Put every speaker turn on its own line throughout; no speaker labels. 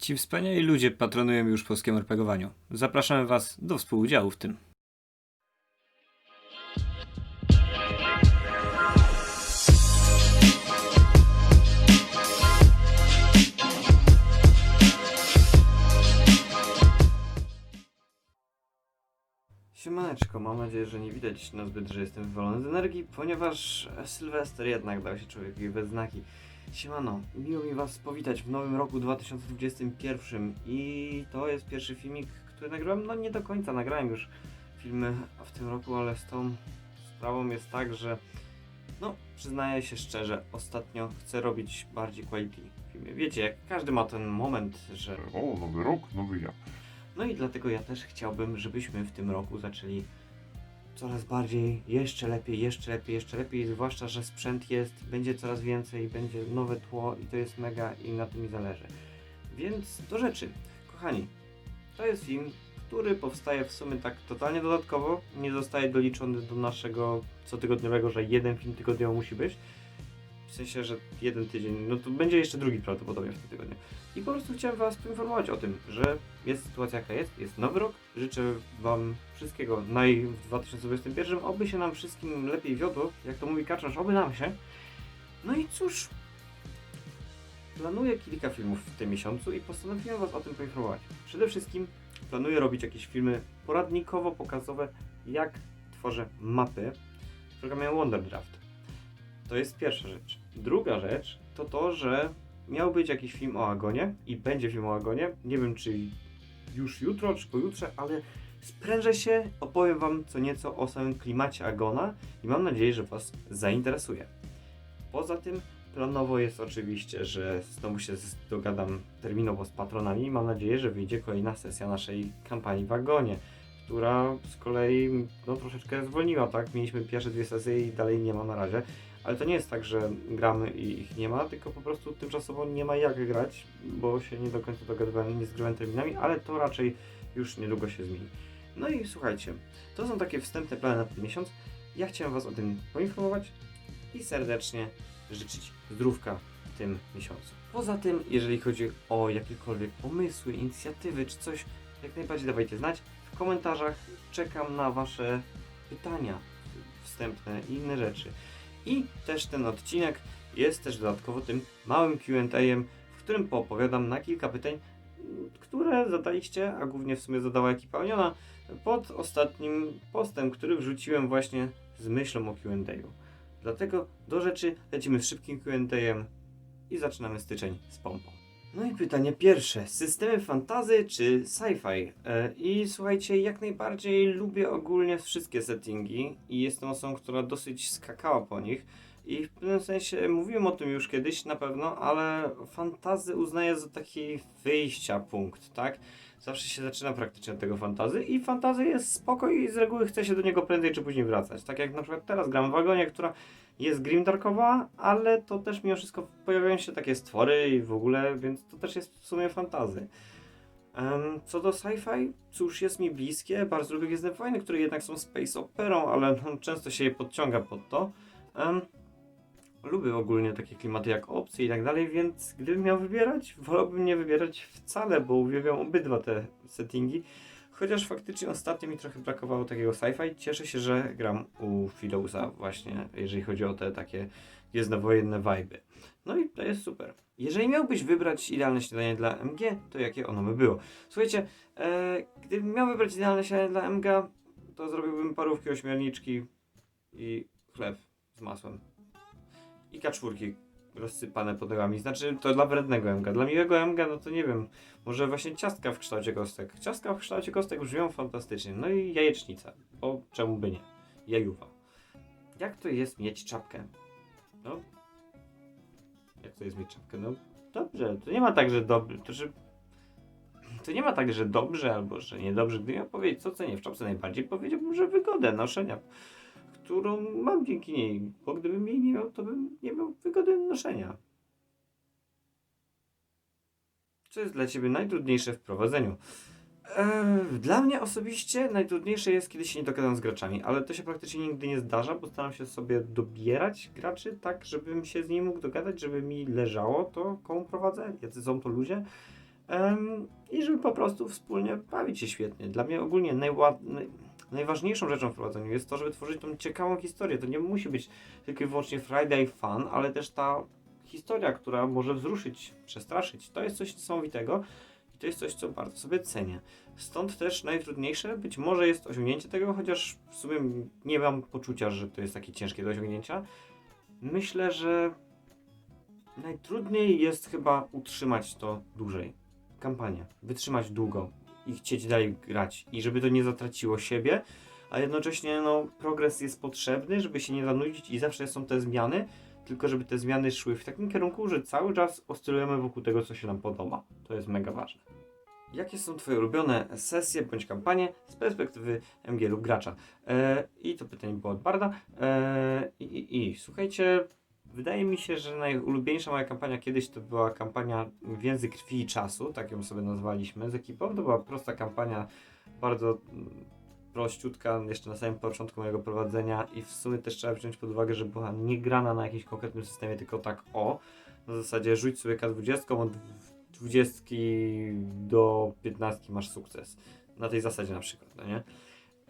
Ci wspaniali ludzie patronują już polskiemu RPGowaniu. Zapraszamy Was do współudziału w tym.
Siemaneczko, mam nadzieję, że nie widać na zbyt, że jestem wywalony z energii, ponieważ Sylwester jednak dał się człowiekowi we znaki. Siemano, miło mi Was powitać w nowym roku 2021 i to jest pierwszy filmik, który nagrałem, no nie do końca, nagrałem już filmy w tym roku, ale z tą sprawą jest tak, że no, przyznaję się szczerze, ostatnio chcę robić bardziej quality filmy. Wiecie, jak każdy ma ten moment, że
O, nowy rok, nowy ja.
No i dlatego ja też chciałbym, żebyśmy w tym roku zaczęli coraz bardziej, jeszcze lepiej, jeszcze lepiej, jeszcze lepiej, zwłaszcza, że sprzęt jest, będzie coraz więcej, będzie nowe tło i to jest mega i na tym mi zależy. Więc do rzeczy. Kochani, to jest film, który powstaje w sumie tak totalnie dodatkowo, nie zostaje doliczony do naszego cotygodniowego, że jeden film tygodniowo musi być. W sensie, że jeden tydzień, no to będzie jeszcze drugi prawdopodobnie w tym tygodniu. I po prostu chciałem Was poinformować o tym, że jest sytuacja jaka jest, jest nowy rok. Życzę Wam wszystkiego naj w 2021, oby się nam wszystkim lepiej wiodło, jak to mówi Kaczmarz, oby nam się. No i cóż, planuję kilka filmów w tym miesiącu i postanowiłem Was o tym poinformować. Przede wszystkim planuję robić jakieś filmy poradnikowo-pokazowe, jak tworzę mapy w programie Wonderdraft. To jest pierwsza rzecz. Druga rzecz to to, że miał być jakiś film o Agonie i będzie film o Agonie. Nie wiem, czy już jutro, czy pojutrze, ale sprężę się, opowiem Wam co nieco o samym klimacie Agona i mam nadzieję, że Was zainteresuje. Poza tym planowo jest oczywiście, że znowu się dogadam terminowo z patronami. Mam nadzieję, że wyjdzie kolejna sesja naszej kampanii w Agonie, która z kolei no, troszeczkę zwolniła, tak? Mieliśmy pierwsze dwie sesje i dalej nie ma na razie. Ale to nie jest tak, że gramy i ich nie ma, tylko po prostu tymczasowo nie ma jak grać, bo się nie do końca dogadywałem, nie zgrywałem terminami, ale to raczej już niedługo się zmieni. No i słuchajcie, to są takie wstępne plany na ten miesiąc. Ja chciałem Was o tym poinformować i serdecznie życzyć zdrówka w tym miesiącu. Poza tym, jeżeli chodzi o jakiekolwiek pomysły, inicjatywy czy coś, jak najbardziej dawajcie znać. W komentarzach czekam na Wasze pytania wstępne i inne rzeczy. I też ten odcinek jest też dodatkowo tym małym Q&A, w którym poopowiadam na kilka pytań, które zadaliście, a głównie w sumie zadała ekipa Oniona, pod ostatnim postem, który wrzuciłem właśnie z myślą o Q&A. Dlatego do rzeczy lecimy z szybkim Q&A i zaczynamy styczeń z pompą. No i pytanie pierwsze. Systemy fantazy czy sci-fi? E, I słuchajcie, jak najbardziej lubię ogólnie wszystkie settingi i jestem osobą, która dosyć skakała po nich. I w pewnym sensie mówiłem o tym już kiedyś na pewno, ale fantazy uznaję za taki wyjścia punkt, tak? Zawsze się zaczyna praktycznie od tego fantazy i fantazy jest spoko i z reguły chce się do niego prędzej czy później wracać. Tak jak na przykład teraz gram w Wagonie, która jest grimdarkowa, ale to też mimo wszystko pojawiają się takie stwory i w ogóle, więc to też jest w sumie fantazy. Em, co do sci-fi, cóż jest mi bliskie, bardzo lubię Gwiezdne Wojny, które jednak są space operą, ale no, często się je podciąga pod to. Em, lubię ogólnie takie klimaty jak opcje i tak dalej, więc gdybym miał wybierać, wolałbym nie wybierać wcale, bo uwielbiam obydwa te settingi. Chociaż faktycznie ostatnio mi trochę brakowało takiego sci-fi. Cieszę się, że gram u Philousa właśnie, jeżeli chodzi o te takie gwiezdnowojenne vibe. No i to jest super. Jeżeli miałbyś wybrać idealne śniadanie dla MG, to jakie ono by było? Słuchajcie, e, gdybym miał wybrać idealne śniadanie dla MG, to zrobiłbym parówki, ośmiorniczki i chleb z masłem. I kaczwórki rozsypane pod nogami. Znaczy, to dla wrednego MG. Dla miłego MG, no to nie wiem, może właśnie ciastka w kształcie kostek. Ciastka w kształcie kostek brzmią fantastycznie. No i jajecznica. O, czemu by nie? Jajuwa. Jak to jest mieć czapkę? No. Jak to jest mieć czapkę? No dobrze. To nie ma tak, że dobrze. To, że... to nie ma tak, że dobrze albo że niedobrze. Gdybym miał powiedzieć, co cenię w czapce najbardziej, powiedziałbym, że wygodę noszenia, którą mam dzięki niej. Bo gdybym jej nie miał, to bym nie miał wygody noszenia. Co jest dla Ciebie najtrudniejsze w prowadzeniu? Eee, Dla mnie osobiście najtrudniejsze jest, kiedy się nie dogadam z graczami, ale to się praktycznie nigdy nie zdarza, bo staram się sobie dobierać graczy tak, żebym się z nimi mógł dogadać, żeby mi leżało to, komu prowadzę, jacy są to ludzie. em, i żeby po prostu wspólnie bawić się świetnie. Dla mnie ogólnie najład... naj... najważniejszą rzeczą w prowadzeniu jest to, żeby tworzyć tą ciekawą historię. To nie musi być tylko i wyłącznie Friday fun, ale też ta historia, która może wzruszyć, przestraszyć. To jest coś niesamowitego i to jest coś, co bardzo sobie cenię. Stąd też najtrudniejsze być może jest osiągnięcie tego, chociaż w sumie nie mam poczucia, że to jest takie ciężkie do osiągnięcia. Myślę, że najtrudniej jest chyba utrzymać to dłużej. Kampanię. Wytrzymać długo i chcieć dalej grać. I żeby to nie zatraciło siebie, a jednocześnie no, progres jest potrzebny, żeby się nie zanudzić i zawsze są te zmiany, tylko żeby te zmiany szły w takim kierunku, że cały czas oscylujemy wokół tego, co się nam podoba. To jest mega ważne. Jakie są Twoje ulubione sesje bądź kampanie z perspektywy MG lub gracza? E, I to pytanie było od Barda. E, i, i, I słuchajcie, wydaje mi się, że najulubieńsza moja kampania kiedyś to była kampania Więzy Krwi i Czasu, tak ją sobie nazwaliśmy z ekipą. To była prosta kampania, bardzo mm, prościutka, jeszcze na samym początku mojego prowadzenia i w sumie też trzeba wziąć pod uwagę, że była nie grana na jakimś konkretnym systemie, tylko tak o, na zasadzie rzuć sobie K20, od 20 do 15 masz sukces. Na tej zasadzie na przykład, no nie?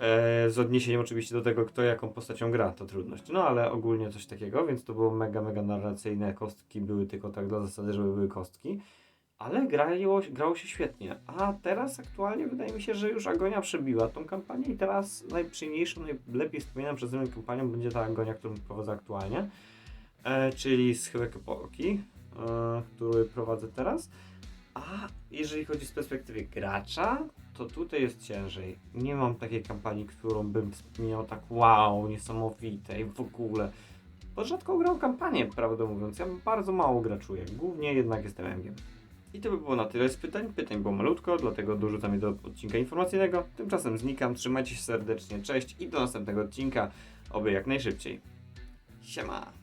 E, z odniesieniem oczywiście do tego, kto jaką postacią gra, to trudność. No ale ogólnie coś takiego, więc to było mega, mega narracyjne. Kostki były tylko tak dla zasady, żeby były kostki. Ale grało, grało się świetnie. A teraz aktualnie wydaje mi się, że już Agonia przebiła tą kampanię i teraz najprzyjemniejszą, najlepiej wspominaną przeze mnie kampanią będzie ta Agonia, którą prowadzę aktualnie. E, czyli Schyłek Epoki, e, który prowadzę teraz. A jeżeli chodzi z perspektywy gracza, to tutaj jest ciężej. Nie mam takiej kampanii, którą bym wspomniał tak wow, niesamowite i w ogóle. Bo rzadko grał kampanię, prawdę mówiąc. Ja bardzo mało graczuję. Głównie jednak jestem MG. I to by było na tyle z pytań. Pytań było malutko, dlatego dorzucam je do odcinka informacyjnego. Tymczasem znikam. Trzymajcie się serdecznie. Cześć i do następnego odcinka. Oby jak najszybciej. Siema.